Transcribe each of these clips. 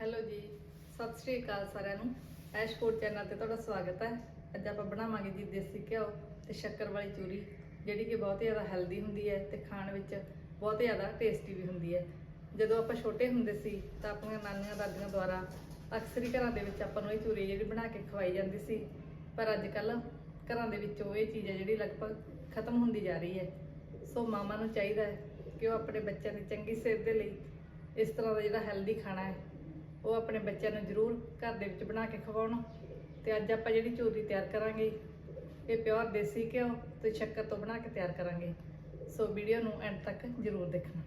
Hello ਜੀ, ਸਤਿ ਸ਼੍ਰੀ ਅਕਾਲ ਸਾਰਿਆਂ ਨੂੰ। ਐਸ਼ ਫੂਡ ਚੈਨਲ ਤੇ ਤੁਹਾਡਾ ਸਵਾਗਤ ਹੈ। ਅੱਜ ਆਪਾਂ ਬਣਾਵਾਂਗੇ ਜੀ ਦੇਸੀ ਘਿਓ ਤੇ ਸ਼ੱਕਰ ਵਾਲੀ ਚੂਰੀ, ਜਿਹੜੀ ਕਿ ਬਹੁਤ ਜ਼ਿਆਦਾ ਹੈਲਦੀ ਹੁੰਦੀ ਹੈ ਤੇ ਖਾਣ ਵਿੱਚ ਬਹੁਤ ਜ਼ਿਆਦਾ ਟੇਸਟੀ ਵੀ ਹੁੰਦੀ ਹੈ। ਜਦੋਂ ਆਪਾਂ ਛੋਟੇ ਹੁੰਦੇ ਸੀ, ਤਾਂ ਆਪਣੀਆਂ ਨਾਨੀਆਂ ਦਾਦੀਆਂ ਦੁਆਰਾ ਅਕਸਰ ਹੀ ਘਰਾਂ ਦੇ ਵਿੱਚ ਆਪਾਂ ਨੂੰ ਇਹ ਚੂਰੀ ਜਿਹੜੀ ਬਣਾ ਕੇ ਖਵਾਈ ਜਾਂਦੀ ਸੀ। ਪਰ ਅੱਜ ਕੱਲ ਘਰਾਂ ਦੇ ਵਿੱਚੋਂ ਇਹ ਚੀਜ਼ ਹੈ ਜਿਹੜੀ ਲਗਭਗ ਖਤਮ ਹੁੰਦੀ ਜਾ ਰਹੀ ਹੈ। ਸੋ ਮਾਮਾ ਨੂੰ ਚਾਹੀਦਾ ਹੈ ਕਿ ਉਹ ਆਪਣੇ ਬੱਚਿਆਂ ਦੀ ਚੰਗੀ ਸਿਹਤ ਦੇ ਲਈ ਇਸ ਤਰ੍ਹਾਂ ਦਾ ਜਿਹੜਾ ਹੈਲਦੀ ਖਾਣਾ ਹੈ ਉਹ ਆਪਣੇ ਬੱਚਿਆਂ ਨੂੰ ਜ਼ਰੂਰ ਘਰ ਦੇ ਵਿੱਚ ਬਣਾ ਕੇ ਖਵਾਉਣ। ਤੇ ਅੱਜ ਆਪਾਂ ਜਿਹੜੀ ਚੂਰੀ ਤਿਆਰ ਕਰਾਂਗੇ, ਇਹ ਪਿਓਰ ਦੇਸੀ ਘਿਓ ਤੇ ਸ਼ੱਕਰ ਤੋਂ ਬਣਾ ਕੇ ਤਿਆਰ ਕਰਾਂਗੇ। ਸੋ ਵੀਡੀਓ ਨੂੰ ਐਂਡ ਤੱਕ ਜ਼ਰੂਰ ਦੇਖਣਾ।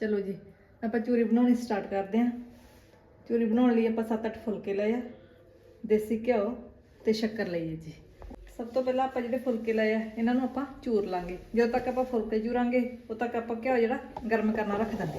ਚਲੋ ਜੀ, ਆਪਾਂ ਚੂਰੀ ਬਣਾਉਣੀ ਸਟਾਰਟ ਕਰਦੇ ਹਾਂ। ਚੂਰੀ ਬਣਾਉਣ ਲਈ ਆਪਾਂ 7-8 ਫੁਲਕੇ ਲਏ ਆ। ਦੇਸੀ ਘਿਓ ਤੇ ਸ਼ੱਕਰ ਲਈਏ ਜੀ। ਸਭ ਤੋਂ ਪਹਿਲਾਂ ਆਪਾਂ ਜਿਹੜੇ ਫੁਲਕੇ ਲਏ ਆ, ਇਹਨਾਂ ਨੂੰ ਆਪਾਂ ਚੂਰ ਲਾਂਗੇ। ਜਦੋਂ ਤੱਕ ਆਪਾਂ ਫੁਲਕੇ ਚੂਰਾਂਗੇ, ਉਦੋਂ ਤੱਕ ਆਪਾਂ ਘਿਓ ਜਿਹੜਾ ਗਰਮ ਕਰਨਾ ਰੱਖ ਦਿੰਦੇ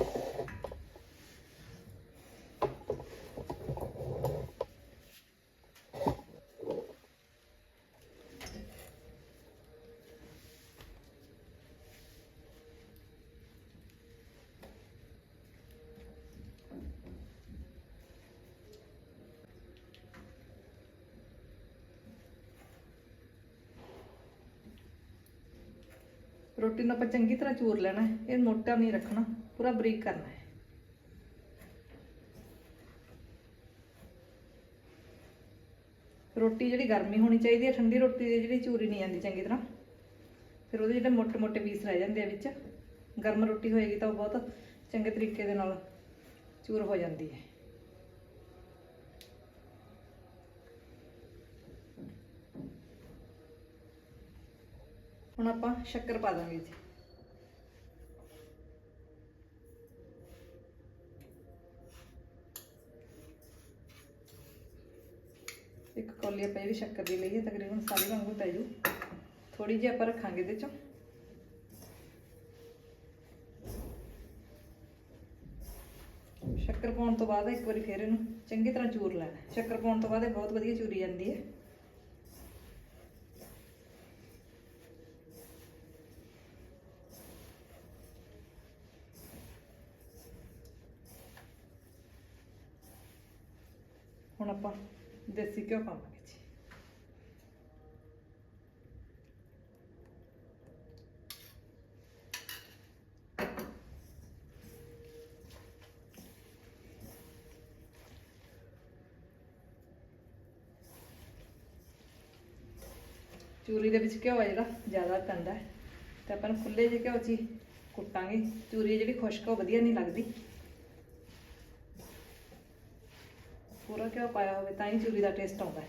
ਰੋਟੀ ਨੂੰ ਆਪਾਂ ਚੰਗੀ ਤਰ੍ਹਾਂ ਚੂਰ ਲੈਣਾ ਹੈ। ਇਹ ਮੋਟਾ ਨਹੀਂ ਰੱਖਣਾ, ਪੂਰਾ ਬਰੀਕ ਕਰਨਾ ਹੈ। ਰੋਟੀ ਜਿਹੜੀ ਗਰਮੀ ਹੋਣੀ ਚਾਹੀਦੀ ਹੈ, ਠੰਡੀ ਰੋਟੀ ਦੀ ਜਿਹੜੀ ਚੂਰੀ ਨਹੀਂ ਆਂਦੀ ਚੰਗੀ ਤਰ੍ਹਾਂ। ਫਿਰ ਉਹਦੇ ਜਿਹੜੇ ਮੋਟੇ-ਮੋਟੇ ਪੀਸ ਰਹਿ ਜਾਂਦੇ ਆ ਵਿੱਚ। ਗਰਮ ਰੋਟੀ ਹੋਏਗੀ ਤਾਂ ਉਹ ਬਹੁਤ ਚੰਗੇ ਤਰੀਕੇ ਦੇ ਨਾਲ ਚੂਰ ਹੋ ਜਾਂਦੀ ਹੈ। ਹੁਣ ਆਪਾਂ ਸ਼ੱਕਰ ਪਾ ਦਾਂਗੇ ਜੀ ਇੱਕ ਕੌਲੀ ਆਪਾਂ ਜਿਹੜੀ ਸ਼ੱਕਰ ਦੀ ਲਈਏ, ਤਕਰੀਬਨ ਸਾਰੀ ਵਾਂਗੂ ਪੈ ਜੂ। ਥੋੜੀ ਜਿਹੀ ਆਪਾਂ ਰੱਖਾਂਗੇ ਇਹਦੇ ਚੋਂ। ਸ਼ੱਕਰ ਪਾਉਣ ਤੋਂ ਬਾਅਦ ਇੱਕ ਵਾਰੀ ਫੇਰ ਇਹਨੂੰ ਚੰਗੀ ਤਰ੍ਹਾਂ ਚੂਰ ਲੈਣਾ। ਸ਼ੱਕਰ ਪਾਉਣ ਤੋਂ ਬਾਅਦ ਇਹ ਬਹੁਤ ਵਧੀਆ ਚੂਰੀ ਜਾਂਦੀ ਹੈ। ਹੁਣ ਆਪਾਂ ਦੇਸੀ ਘਿਓ ਪਾਵਾਂਗੇ ਜੀ। ਚੂਰੀ ਦੇ ਵਿੱਚ ਘਿਓ ਹੈ ਜਿਹੜਾ, ਜ਼ਿਆਦਾ ਪੈਂਦਾ ਤੇ ਆਪਾਂ ਨੂੰ ਖੁੱਲੇ ਜਿਹੇ ਘਿਓ 'ਚ ਕੁੱਟਾਂਗੇ। ਚੂਰੀ ਜਿਹੜੀ ਖੁਸ਼ਕ ਉਹ ਵਧੀਆ ਨਹੀਂ ਲੱਗਦੀ। ਪੂਰਾ ਘਿਓ ਪਾਇਆ ਹੋਵੇ, ਤਾਂ ਹੀ ਚੂਰੀ ਦਾ ਟੇਸਟ ਆਉਂਦਾ ਹੈ।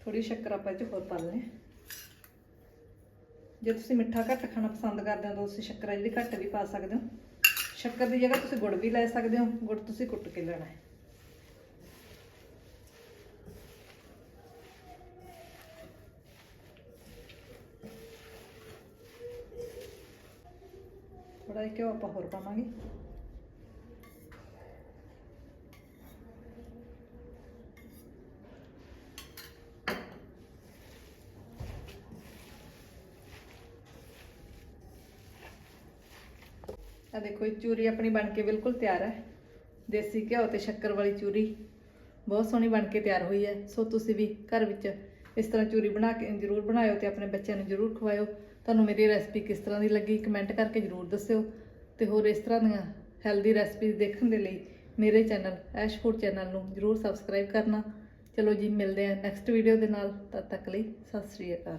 ਥੋੜੀ ਸ਼ੱਕਰ ਆਪਾਂ ਇਹ 'ਚ ਹੋਰ ਪਾ ਲੈਣੇ ਜੇ ਤੁਸੀਂ ਮਿੱਠਾ ਘੱਟ ਖਾਣਾ ਪਸੰਦ ਕਰਦੇ ਹੋ ਤਾਂ ਤੁਸੀਂ ਸ਼ੱਕਰ ਜਿਹੜੀ ਘੱਟ ਵੀ ਪਾ ਸਕਦੇ ਹੋ। ਸ਼ੱਕਰ ਦੀ ਜਗ੍ਹਾ ਤੁਸੀਂ ਗੁੜ ਵੀ ਲੈ ਸਕਦੇ ਹੋ, ਗੁੜ ਤੁਸੀਂ ਕੁੱਟ ਕੇ ਲੈਣਾ ਹੈ। ਥੋੜਾ ਜਿਹਾ ਘਿਓ ਆਪਾਂ ਹੋਰ ਪਾਵਾਂਗੇ। ਆ ਦੇਖੋ ਇਹ ਚੂਰੀ ਆਪਣੀ ਬਣ ਕੇ ਬਿਲਕੁਲ ਤਿਆਰ ਹੈ। ਦੇਸੀ ਘਿਓ ਤੇ ਸ਼ੱਕਰ ਵਾਲੀ ਚੂਰੀ। ਬਹੁਤ ਸੋਹਣੀ ਬਣ ਕੇ ਤਿਆਰ ਹੋਈ ਹੈ। ਸੋ ਤੁਸੀਂ ਵੀ ਘਰ ਵਿੱਚ ਇਸ ਤਰ੍ਹਾਂ ਚੂਰੀ ਬਣਾ ਕੇ ਜ਼ਰੂਰ ਬਣਾਇਓ ਤੇ ਆਪਣੇ ਬੱਚਿਆਂ ਨੂੰ ਜ਼ਰੂਰ ਖਵਾਇਓ। ਤੁਹਾਨੂੰ ਮੇਰੀ ਰੈਸਪੀ ਕਿਸ ਤਰ੍ਹਾਂ ਦੀ ਲੱਗੀ ਕਮੈਂਟ ਕਰਕੇ ਜ਼ਰੂਰ ਦੱਸਿਓ। ਤੇ ਹੋਰ ਇਸ ਤਰ੍ਹਾਂ ਦੀਆਂ ਹੈਲਦੀ ਰੈਸਪੀਜ਼ ਦੇਖਣ ਦੇ ਲਈ ਮੇਰੇ ਚੈਨਲ ਐਸ਼ ਫੂਡ ਚੈਨਲ ਨੂੰ ਜ਼ਰੂਰ ਸਬਸਕ੍ਰਾਈਬ ਕਰਨਾ। ਚਲੋ ਜੀ, ਮਿਲਦੇ ਹਾਂ ਨੈਕਸਟ ਵੀਡੀਓ ਦੇ ਨਾਲ। ਤਦ ਤੱਕ ਲਈ ਸਤਿ ਸ੍ਰੀ ਅਕਾਲ।